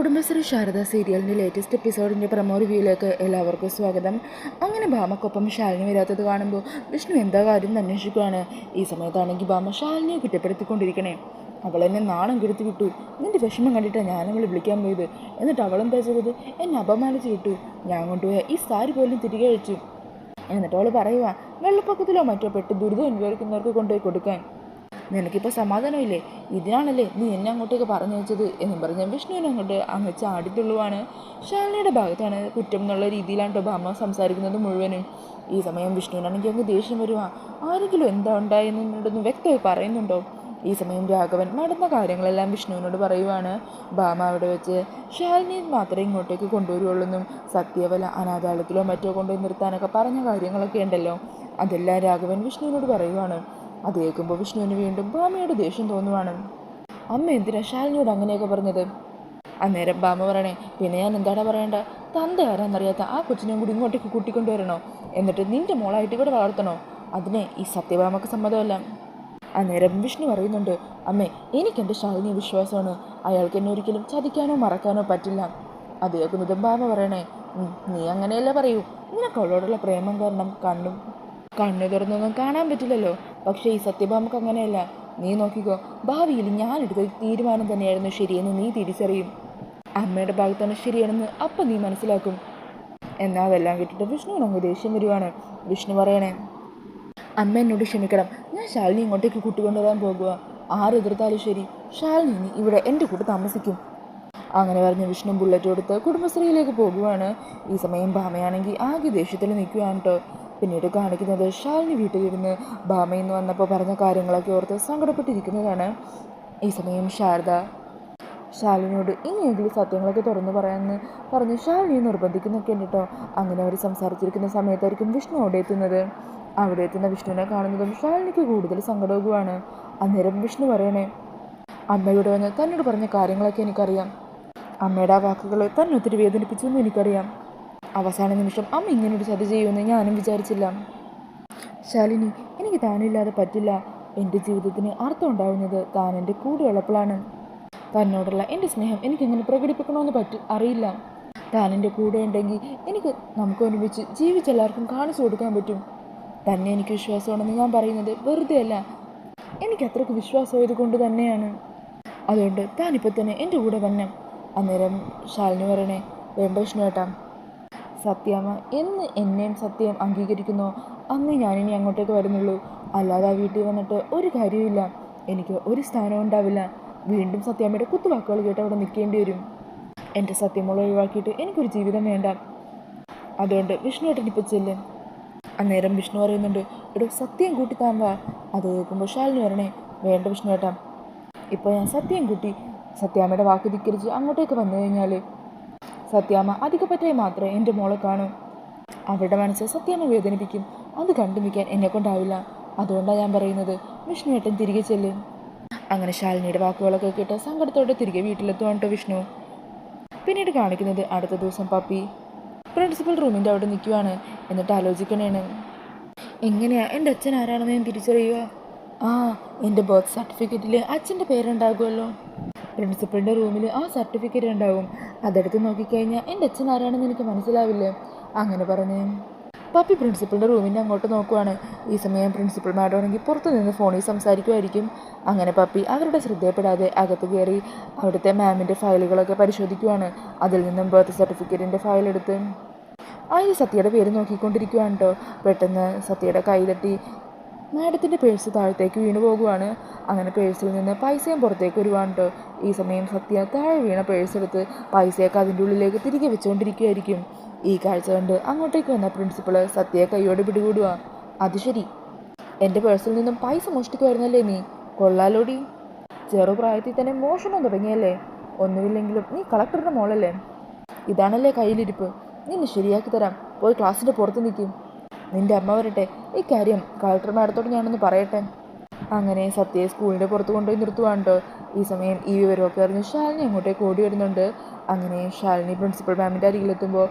കുടുംബശ്രീ ശാരദ സീരിയലിന്റെ latest എപ്പിസോഡിന്റെ promo റിവ്യൂയിലേക്ക് എല്ലാവർക്കും സ്വാഗതം. അങ്ങനെ ഭാമക്കൊപ്പം ശാലിനി വരാത്തത് കാണുമ്പോൾ വിഷ്ണു എന്താ കാര്യം അന്വേഷിക്കുകയാണ് ഈ സമയത്താണെങ്കിൽ ഭാമ ശാലിനിയെ കുറ്റപ്പെടുത്തിക്കൊണ്ടിരിക്കണേ. അവൾ എന്നെ നാണം കെടുത്തി വിട്ടു. നിന്റെ വിഷമം കണ്ടിട്ടാണ് ഞാൻ അവളെ വിളിക്കാൻ പോയത്. എന്നിട്ട് അവളെന്താ ചെയ്തത്? എന്നെ അപമാനിച്ച് വിട്ടു. ഞാൻ കൊണ്ടുപോയ ഈ സാരി പോലും തിരികെ അയച്ചു. എന്നിട്ട് അവൾ പറയുക വെള്ളപ്പൊക്കത്തിലോ മറ്റോ പെട്ട് ദുരിതം അനുഭവിക്കുന്നവർക്ക് കൊണ്ടുപോയി കൊടുക്കാൻ. നിനക്കിപ്പോൾ സമാധാനമില്ലേ? ഇതിനാണല്ലേ നീ എന്നെ അങ്ങോട്ടേക്ക് പറഞ്ഞു വെച്ചത് എന്നും പറഞ്ഞ് വിഷ്ണുവിനെ അങ്ങോട്ട് അങ്ങ് ചാടിത്തുള്ളുവാണ്. ശാലിനിയുടെ ഭാഗത്താണ് കുറ്റം എന്നുള്ള രീതിയിലാണ് കേട്ടോ ഭാമ സംസാരിക്കുന്നത് മുഴുവനും. ഈ സമയം വിഷ്ണുവിനാണെങ്കിൽ അങ്ങ് ദേഷ്യം വരുവാ. ആരെങ്കിലും എന്താ ഉണ്ടായെന്നൊന്നും വ്യക്തമായി പറയുന്നുണ്ടോ? ഈ സമയം രാഘവൻ നടന്ന കാര്യങ്ങളെല്ലാം വിഷ്ണുവിനോട് പറയുവാണ്. ഭാമ അവിടെ വെച്ച് ശാലിനിയെ മാത്രമേ ഇങ്ങോട്ടേക്ക് കൊണ്ടുവരുള്ളൂന്നും സത്യവല അനാഥാലയത്തിലോ മറ്റോ കൊണ്ടുപോയി നിർത്താനൊക്കെ പറഞ്ഞ കാര്യങ്ങളൊക്കെ ഉണ്ടല്ലോ. അതെല്ലാം രാഘവൻ വിഷ്ണുവിനോട് പറയുവാണ്. അത് കേൾക്കുമ്പോൾ വിഷ്ണുവിന് വീണ്ടും ഭാമയോട് ദേഷ്യം തോന്നുവാണ്. അമ്മ എന്തിനാ ശാലിനിയോട് അങ്ങനെയൊക്കെ പറഞ്ഞത്? അന്നേരം ബാമ പറയണേ പിന്നെ ഞാൻ എന്താടാ പറയണ്ട? തന്ത ആരാന്നറിയാത്ത ആ കൊച്ചിനെയും കൂടി ഇങ്ങോട്ടേക്ക് കൂട്ടിക്കൊണ്ടുവരണോ എന്നിട്ട് നിന്റെ മോളായിട്ട് ഇവിടെ വളർത്തണോ? അതിനെ ഈ സത്യഭാമക്ക് സമ്മതമല്ല. അന്നേരം വിഷ്ണു പറയുന്നുണ്ട് അമ്മേ എനിക്കെന്റെ ശാലിനി വിശ്വാസമാണ്. അയാൾക്ക് എന്നെ ഒരിക്കലും ചതിക്കാനോ മറക്കാനോ പറ്റില്ല. അത് കേൾക്കുന്നത് ബാമ പറയണേ നീ അങ്ങനെയല്ല പറയൂ. നിനക്ക് അവളോടുള്ള പ്രേമം കാരണം കണ്ണും കണ്ണു തുറന്നൊന്നും കാണാൻ പറ്റില്ലല്ലോ. പക്ഷേ ഈ സത്യഭാമക്ക് അങ്ങനെയല്ല. നീ നോക്കിക്കോ ഭാവിയിൽ ഞാൻ എടുത്ത തീരുമാനം തന്നെയായിരുന്നു ശരിയെന്ന് നീ തിരിച്ചറിയും. അമ്മയുടെ ഭാഗത്താണ് ശരിയാണെന്ന് അപ്പം നീ മനസ്സിലാക്കും. എന്നാൽ അതെല്ലാം കേട്ടിട്ട് വിഷ്ണുവിന് അങ്ങ് ദേഷ്യം വരുവാണ്. വിഷ്ണു പറയണേ അമ്മ എന്നോട് ക്ഷമിക്കണം. ഞാൻ ശാലിനി ഇങ്ങോട്ടേക്ക് കൂട്ടിക്കൊണ്ടുവരാൻ പോകുക ആരെതിർത്താലും ശരി. ശാലിനി ഇവിടെ എന്റെ കൂടെ താമസിക്കും. അങ്ങനെ പറഞ്ഞ് വിഷ്ണു ബുള്ളറ്റ് കൊടുത്ത് കുടുംബശ്രീയിലേക്ക് പോകുവാണ്. ഈ സമയം ഭാമയാണെങ്കിൽ ആകെ ദേഷ്യത്തിൽ നിൽക്കുകയാണ് കേട്ടോ പിന്നീട് കാണിക്കുന്നത് ശാലിനി വീട്ടിലിരുന്ന് നിന്ന് വന്നപ്പോൾ പറഞ്ഞ കാര്യങ്ങളൊക്കെ ഓർത്ത് സങ്കടപ്പെട്ടിരിക്കുന്നതാണ്. ഈ സമയം ശാരദ ശാലിനിയോട് ഇനിയെങ്കിലും സത്യങ്ങളൊക്കെ തുറന്നു പറയാമെന്ന് പറഞ്ഞ് ശാലിനിയെ നിർബന്ധിക്കുന്നൊക്കെ ഉണ്ട് കേട്ടോ. അങ്ങനെ അവർ സംസാരിച്ചിരിക്കുന്ന സമയത്തായിരിക്കും വിഷ്ണു അവിടെ എത്തുന്നത്. അവിടെ എത്തുന്ന വിഷ്ണുവിനെ കാണുന്നതും ശാലിനിക്ക് കൂടുതൽ സങ്കടവുമാണ് അന്നേരം വിഷ്ണു പറയണേ അമ്മയോട് വന്ന് തന്നോട് പറഞ്ഞ കാര്യങ്ങളൊക്കെ എനിക്കറിയാം. അമ്മയുടെ ആ വാക്കുകൾ തന്നെ ഒത്തിരി വേദനിപ്പിച്ചു എന്ന് എനിക്കറിയാം. അവസാന നിമിഷം അമ്മ ഇങ്ങനെ ഒരു ചതി ചെയ്യുമെന്ന് ഞാനും വിചാരിച്ചില്ല. ശാലിനി എനിക്ക് താനില്ലാതെ പറ്റില്ല. എന്റെ ജീവിതത്തിന് അർത്ഥം ഉണ്ടാവുന്നത് താൻ എന്റെ കൂടെയുള്ളപ്പോഴാണ് തന്നോടുള്ള എന്റെ സ്നേഹം എനിക്കെങ്ങനെ പ്രകടിപ്പിക്കണമെന്ന് പറ്റി അറിയില്ല. താൻ എന്റെ കൂടെ ഉണ്ടെങ്കിൽ എനിക്ക് നമുക്ക് ഒരുമിച്ച് ജീവിച്ചെല്ലാവർക്കും കാണിച്ചു കൊടുക്കാൻ പറ്റും. തന്നെ എനിക്ക് വിശ്വാസമാണെന്ന് ഞാൻ പറയുന്നത് വെറുതെ അല്ല. എനിക്ക് അത്രയ്ക്ക് വിശ്വാസമായത് കൊണ്ട് തന്നെയാണ്. അതുകൊണ്ട് താനിപ്പോൾ തന്നെ എന്റെ കൂടെ വന്നെ. അന്നേരം ശാലിനി പറയണേ വേണ്ട വിഷ്ണുവേട്ടാ സത്യാമ്മ എന്ന് എന്നെയും സത്യം അംഗീകരിക്കുന്നോ. അന്ന് ഞാനിനി അങ്ങോട്ടേക്ക് വരുന്നുള്ളൂ. അല്ലാതെ ആ വീട്ടിൽ വന്നിട്ട് ഒരു കാര്യമില്ല എനിക്ക് ഒരു സ്ഥാനവും ഉണ്ടാവില്ല. വീണ്ടും സത്യാമ്മയുടെ കുത്തുവാക്കുകൾ കേട്ട് അവിടെ നിൽക്കേണ്ടി വരും. എന്റെ സത്യമുള്ള ഒഴിവാക്കിയിട്ട് എനിക്കൊരു ജീവിതം വേണ്ട. അതുകൊണ്ട് വിഷ്ണുവേട്ടൻ ഇപ്പം ചെല്ല്. അന്നേരം വിഷ്ണു പറയുന്നുണ്ട് എടോ സത്യം കൂട്ടി അത് കേൾക്കുമ്പോൾ ശാലിനി വരണേ. വേണ്ട വിഷ്ണുവേട്ടാ. ഇപ്പോൾ ഞാൻ സത്യം കൂട്ടി സത്യാമ്മയുടെ വാക്ക് ധിക്കരിച്ച് അങ്ങോട്ടേക്ക് വന്നു കഴിഞ്ഞാൽ സത്യാമ്മ അധികപ്പറ്റായി മാത്രമേ എന്റെ മോളെ കാണൂ. അവരുടെ മനസ്സ് സത്യാമ്മ വേദനിപ്പിക്കും. അത് കണ്ടു നിൽക്കാൻ എന്നെ കൊണ്ടാവില്ല. അതുകൊണ്ടാണ് ഞാൻ പറയുന്നത്. വിഷ്ണുവേട്ടൻ തിരികെ ചെല്ലും. അങ്ങനെ ശാലിനിയുടെ വാക്കുകളൊക്കെ കേട്ട് സങ്കടത്തോടെ തിരികെ വീട്ടിലെത്തുവാണ് കേട്ടോ വിഷ്ണു. പിന്നീട് കാണിക്കുന്നത് അടുത്ത ദിവസം പപ്പി. പ്രിൻസിപ്പൽ റൂമിന്റെ അവിടെ നിൽക്കുവാണ്. എന്നിട്ട് ആലോചിക്കണേണ്. എങ്ങനെയാ? എന്റെ അച്ഛൻ ആരാണെന്ന് ഞാൻ തിരിച്ചറിയുക? ആ എന്റെ ബർത്ത് സർട്ടിഫിക്കറ്റിൽ അച്ഛന്റെ പേരുണ്ടാകുമല്ലോ. പ്രിൻസിപ്പളിന്റെ റൂമിൽ ആ സർട്ടിഫിക്കറ്റ് ഉണ്ടാവും അതെടുത്ത് നോക്കിക്കഴിഞ്ഞാൽ എന്റെ അച്ഛൻ ആരാണെന്ന് എനിക്ക് മനസ്സിലാവില്ലേ? അങ്ങനെ പറഞ്ഞ്. പപ്പി പ്രിൻസിപ്പളിന്റെ റൂമിന്റെ അങ്ങോട്ട് നോക്കുവാണ്. ഈ സമയം പ്രിൻസിപ്പൽ മാഡം ആണെങ്കിൽ പുറത്തു നിന്ന് ഫോണിൽ സംസാരിക്കുമായിരിക്കും. അങ്ങനെ പപ്പി അവരുടെ ശ്രദ്ധയപ്പെടാതെ അകത്ത് കയറി അവിടുത്തെ മാമിന്റെ ഫയലുകളൊക്കെ പരിശോധിക്കുവാണ്. അതിൽ നിന്നും ബർത്ത് സർട്ടിഫിക്കറ്റിന്റെ ഫയൽ എടുത്ത് അതിന് സത്യയുടെ പേര് നോക്കിക്കൊണ്ടിരിക്കുകയാണ് കേട്ടോ പെട്ടെന്ന് സത്യയുടെ കൈ മാഡത്തിന്റെ പേഴ്സ് താഴത്തേക്ക് വീണു പോകുവാണ്. അങ്ങനെ പേഴ്സിൽ നിന്ന് പൈസയും പുറത്തേക്ക് വരുവാണ്ട് ഈ സമയം സത്യ താഴെ വീണ പേഴ്സ് എടുത്ത് പൈസയൊക്കെ അതിന്റെ ഉള്ളിലേക്ക് തിരികെ വെച്ചുകൊണ്ടിരിക്കുകയായിരിക്കും ഈ കാഴ്ച കണ്ട് അങ്ങോട്ടേക്ക് വന്ന പ്രിൻസിപ്പൾ സത്യയെ കൈയോടെ പിടികൂടുക അത് ശരി. എന്റെ പേഴ്സിൽ നിന്നും പൈസ മോഷ്ടിക്കുമായിരുന്നല്ലേ നീ? കൊള്ളാലോടി. ചെറുപ്രായത്തിൽ തന്നെ മോഷണം തുടങ്ങിയല്ലേ? ഒന്നുമില്ലെങ്കിലും നീ കളക്ടറുടെ മോളല്ലേ? ഇതാണല്ലേ കയ്യിലിരിപ്പ്. നിന്നെ ശരിയാക്കി തരാം. പോയി ക്ലാസ്സിന്റെ പുറത്ത് നിൽക്കും. നിന്റെ അമ്മ വരട്ടെ. ഈ കാര്യം കളക്ടർ മാഡത്തോട് ഞാനൊന്ന് പറയട്ടെ. അങ്ങനെ സത്യയെ സ്കൂളിന്റെ പുറത്ത് കൊണ്ടുപോയി നിർത്തുവാണ് കേട്ടോ ഈ സമയം ഈ വിവരമൊക്കെ അറിഞ്ഞ് ശാലിനി അങ്ങോട്ടേക്ക് ഓടി വരുന്നുണ്ട്. അങ്ങനെ ശാലിനി പ്രിൻസിപ്പൽ മാമിന്റെ അരികിലെത്തുമ്പോൾ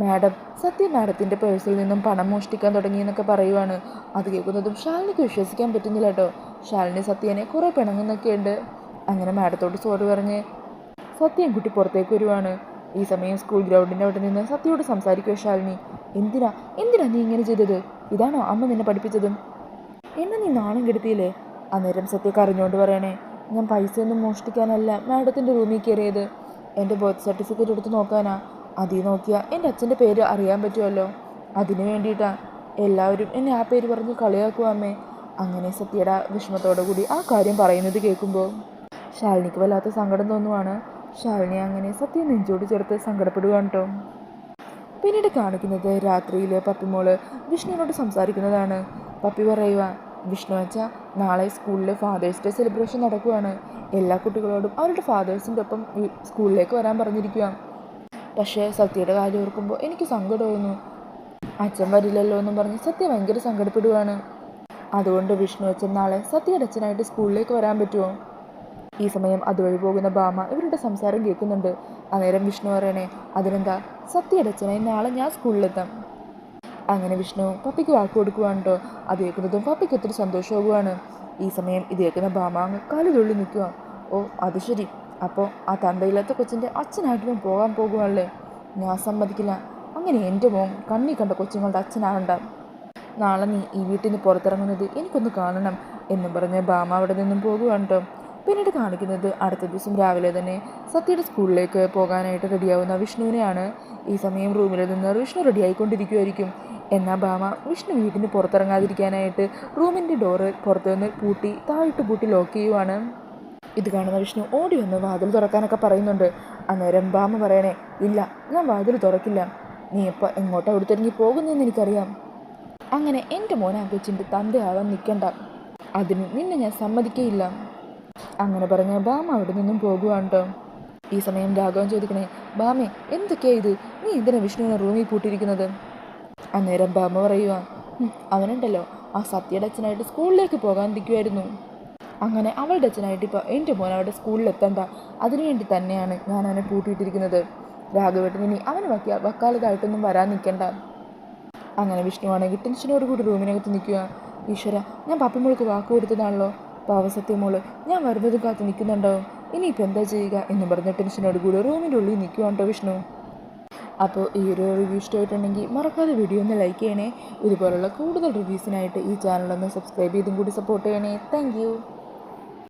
മാഡം സത്യ മാഡത്തിന്റെ പേഴ്സിൽ നിന്നും പണം മോഷ്ടിക്കാൻ തുടങ്ങിയെന്നൊക്കെ പറയുവാണ്. അത് കേൾക്കുന്നതും ശാലിനിക്ക് വിശ്വസിക്കാൻ പറ്റുന്നില്ല കേട്ടോ ശാലിനി സത്യനെ കുറേ പിണങ്ങുന്നൊക്കെയുണ്ട്. അങ്ങനെ മാഡത്തോട് സോറി പറഞ്ഞ് സത്യം കുട്ടി പുറത്തേക്ക് വരുവാണ്. ഈ സമയം സ്കൂൾ ഗ്രൗണ്ടിന്റെ അവിടെ നിന്ന് സത്യയോട് സംസാരിക്കുക ശാലിനി. എന്തിനാ? എന്തിനാ നീ ഇങ്ങനെ ചെയ്തത്? ഇതാണോ അമ്മ നിന്നെ പഠിപ്പിച്ചതും? എന്നെ നീ നാണം കെടുത്തിയില്ലേ? അന്നേരം സത്യക്ക് അറിഞ്ഞുകൊണ്ട് പറയണേ ഞാൻ പൈസയൊന്നും മോഷ്ടിക്കാനല്ല മാഡത്തിന്റെ റൂമിൽ കയറിയത്. എന്റെ ബർത്ത് സർട്ടിഫിക്കറ്റ് എടുത്ത് നോക്കാനാ. അതി നോക്കിയാ എന്റെ അച്ഛന്റെ പേര് അറിയാൻ പറ്റുമല്ലോ അതിനു വേണ്ടിയിട്ടാ. എല്ലാവരും എന്നെ ആ പേര് പറഞ്ഞ് കളിയാക്കുക അമ്മേ. അങ്ങനെ സത്യയുടെ വിഷമത്തോടു കൂടി ആ കാര്യം പറയുന്നത് കേൾക്കുമ്പോൾ ശാലിനിക്ക് വല്ലാത്ത സങ്കടം തോന്നുവാണ്. ശാലിനി അങ്ങനെ സത്യം നെഞ്ചോട് ചേർത്ത് സങ്കടപ്പെടുകയാണ് കേട്ടോ പിന്നീട് കാണിക്കുന്നത് രാത്രിയിൽ പപ്പിമോൾ വിഷ്ണുവിനോട് സംസാരിക്കുന്നതാണ്. പപ്പി പറയുക വിഷ്ണു അച്ഛ നാളെ സ്കൂളിൽ ഫാദേഴ്സ് ഡേ സെലിബ്രേഷൻ നടക്കുകയാണ് എല്ലാ കുട്ടികളോടും അവരുടെ ഫാദേഴ്സിന്റെ ഒപ്പം സ്കൂളിലേക്ക് വരാൻ പറഞ്ഞിരിക്കുക പക്ഷേ സത്യയുടെ കാര്യം ഓർക്കുമ്പോൾ എനിക്ക് സങ്കടമായിരുന്നു അച്ഛൻ വരില്ലല്ലോ എന്നും പറഞ്ഞ് സത്യ ഭയങ്കര സങ്കടപ്പെടുകയാണ് അതുകൊണ്ട് വിഷ്ണു അച്ഛൻ നാളെ സത്യയുടെ അച്ഛനായിട്ട് സ്കൂളിലേക്ക് വരാൻ പറ്റുമോ ഈ സമയം അതുവഴി പോകുന്ന ഭാമ ഇവരുടെ സംസാരം കേൾക്കുന്നുണ്ട്. അന്നേരം വിഷ്ണു പറയണേ അതിനെന്താ? സത്യടച്ചനെ നാളെ ഞാൻ സ്കൂളിലെത്താം. അങ്ങനെ വിഷ്ണു പപ്പിക്ക് വാക്ക് കൊടുക്കുവാണ് കേട്ടോ. അത് കേൾക്കുന്നതും പപ്പിക്ക് ഒത്തിരി സന്തോഷമാകുവാണ്. ഈ സമയം ഇത് കേൾക്കുന്ന ഭാമ അങ്ങ് കാലു തുള്ളി നിൽക്കുക ഓ അത് ശരി. അപ്പോൾ ആ തന്തയില്ലാത്ത കൊച്ചിന്റെ അച്ഛനായിട്ട് പോകാൻ പോകുവാണല്ലേ? ഞാൻ സമ്മതിക്കില്ല. അങ്ങനെ എന്റെ മോൻ കണ്ണി കണ്ട കൊച്ചുങ്ങളുടെ അച്ഛനാകണ്ട നാളെ നീ ഈ വീട്ടിൽ നിന്ന് പുറത്തിറങ്ങുന്നത് എനിക്കൊന്ന് കാണണം എന്നും പറഞ്ഞ് ബാമ അവിടെ നിന്നും പോകുവാണ് കേട്ടോ. പിന്നീട് കാണിക്കുന്നത് അടുത്ത ദിവസം രാവിലെ തന്നെ സത്യയുടെ സ്കൂളിലേക്ക് പോകാനായിട്ട് റെഡിയാവുന്ന വിഷ്ണുവിനെയാണ്. ഈ സമയം റൂമിൽ നിന്ന് വിഷ്ണു റെഡിയായിക്കൊണ്ടിരിക്കുമായിരിക്കും എന്നാൽ ഭാമ വിഷ്ണു വീട്ടിന് പുറത്തിറങ്ങാതിരിക്കാനായിട്ട് റൂമിന്റെ ഡോറ് പുറത്തുനിന്ന് പൂട്ടി താഴിട്ട് പൂട്ടി ലോക്ക് ചെയ്യുവാണ്. ഇത് കാണുന്ന വിഷ്ണു ഓടി വന്ന് വാതിൽ തുറക്കാനൊക്കെ പറയുന്നുണ്ട്. അന്നേരം ഭാമ പറയണേ ഇല്ല ഞാൻ വാതിൽ തുറക്കില്ല. നീ എപ്പോൾ എങ്ങോട്ടാ അവിടുത്തിറങ്ങി പോകുന്നതെന്ന് എനിക്കറിയാം. അങ്ങനെ എന്റെ മോനെ ആ കൊച്ചിന്റെ തന്തയാവാൻ നിൽക്കണ്ട അതിന് നിന്നെ ഞാൻ സമ്മതിക്കയില്ല. അങ്ങനെ പറഞ്ഞ ബാമ അവിടെ നിന്നും പോകുവാണ് ഈ സമയം രാഘവൻ ചോദിക്കണേ ബാമേ എന്തൊക്കെയാ ഇത്? നീ എന്തിനാ വിഷ്ണുവിനെ റൂമിൽ പൂട്ടിയിരിക്കുന്നത്? അന്നേരം ബാമ പറയുക "ഉം, അവനുണ്ടല്ലോ. ആ സത്യയുടെ അച്ഛനായിട്ട് സ്കൂളിലേക്ക് പോകാൻ നിൽക്കുമായിരുന്നു അങ്ങനെ അവളുടെ അച്ഛനായിട്ട് ഇപ്പോൾ എന്റെ മോൻ അവിടെ സ്കൂളിൽ എത്തണ്ട അതിനുവേണ്ടി തന്നെയാണ് ഞാൻ അവനെ പൂട്ടിയിട്ടിരിക്കുന്നത്. രാഘവേട്ടൻ ഇനി അവന് വയ്ക്കുക വക്കാലത്തായിട്ടൊന്നും വരാൻ നിൽക്കണ്ട. അങ്ങനെ വിഷ്ണുവാണെങ്കിൽ ടെൻഷനോട് കൂടി റൂമിനകത്ത് നിൽക്കുക ഈശ്വര ഞാൻ പപ്പിമോൾക്ക് വാക്ക് കൊടുത്തതാണല്ലോ പാവസത്യമോൾ ഞാൻ വരുന്നത് കാത്ത് നിൽക്കുന്നുണ്ടോ? ഇനിയിപ്പോൾ എന്താ ചെയ്യുക? എന്ന് പറഞ്ഞ ടെൻഷനോട് കൂടി റൂമിന്റെ ഉള്ളിൽ നിൽക്കുവാണ്ടോ വിഷ്ണു. അപ്പോൾ ഈ ഒരു റിവ്യൂ ഇഷ്ടമായിട്ടുണ്ടെങ്കിൽ മറക്കാതെ വീഡിയോ ഒന്ന് ലൈക്ക് ചെയ്യണേ. ഇതുപോലുള്ള കൂടുതൽ റിവ്യൂസിനായിട്ട് ഈ ചാനലൊന്ന് സബ്സ്ക്രൈബ് ചെയ്തും കൂടി സപ്പോർട്ട് ചെയ്യണേ. താങ്ക്